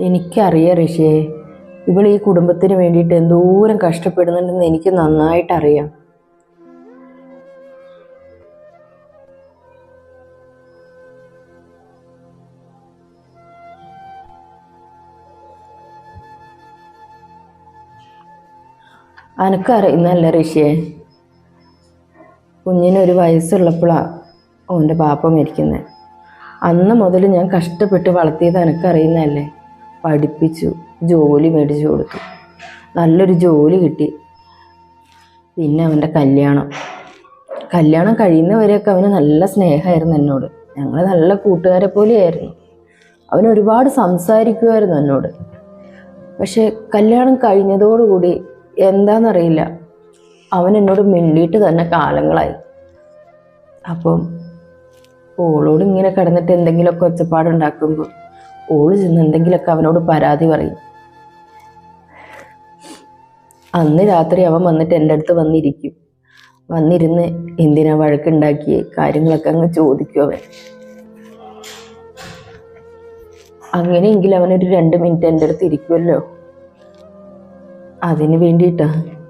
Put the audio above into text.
എനിക്കറിയാം ഋഷിയെ. ഇവൾ ഈ കുടുംബത്തിന് വേണ്ടിയിട്ട് എന്തോരം കഷ്ടപ്പെടുന്നുണ്ടെന്ന് എനിക്ക് നന്നായിട്ടറിയാം. അനക്കറിയുന്നല്ല ഋഷിയെ. കുഞ്ഞിനൊരു വയസ്സുള്ളപ്പോഴാണ് അവന്റെ പാപ്പ മരിക്കുന്നത് അന്ന് മുതൽ ഞാൻ കഷ്ടപ്പെട്ട് വളർത്തിയത് എനക്കറിയുന്നതല്ലേ പഠിപ്പിച്ചു ജോലി മേടിച്ചു കൊടുത്തു. നല്ലൊരു ജോലി കിട്ടി. പിന്നെ അവന്റെ കല്യാണം. കല്യാണം കഴിയുന്നവരെയൊക്കെ അവന് നല്ല സ്നേഹമായിരുന്നു എന്നോട്. ഞങ്ങൾ നല്ല കൂട്ടുകാരെ പോലെയായിരുന്നു. അവൻ ഒരുപാട് സംസാരിക്കുമായിരുന്നു എന്നോട്. പക്ഷേ കല്യാണം കഴിഞ്ഞതോടുകൂടി എന്താണെന്നറിയില്ല അവൻ എന്നോട് മിണ്ടിയിട്ട് തന്നെ കാലങ്ങളായി. അപ്പം ഓളോട് ഇങ്ങനെ കിടന്നിട്ട് എന്തെങ്കിലുമൊക്കെ ഒച്ചപ്പാടുണ്ടാക്കുമ്പോൾ ഓൾ ചെന്ന് എന്തെങ്കിലുമൊക്കെ അവനോട് പരാതി പറയും. അന്ന് രാത്രി അവൻ വന്നിട്ട് എന്റെ അടുത്ത് വന്നിരിക്കും. വന്നിരുന്ന് എന്തിനാ വഴക്കുണ്ടാക്കിയ? കാര്യങ്ങളൊക്കെ അങ്ങ് ചോദിക്കും അവൻ. അങ്ങനെയെങ്കിൽ അവനൊരു രണ്ട് മിനിറ്റ് എന്റെ അടുത്ത് ഇരിക്കുമല്ലോ. അതിന് വേണ്ടിയിട്ടാണ്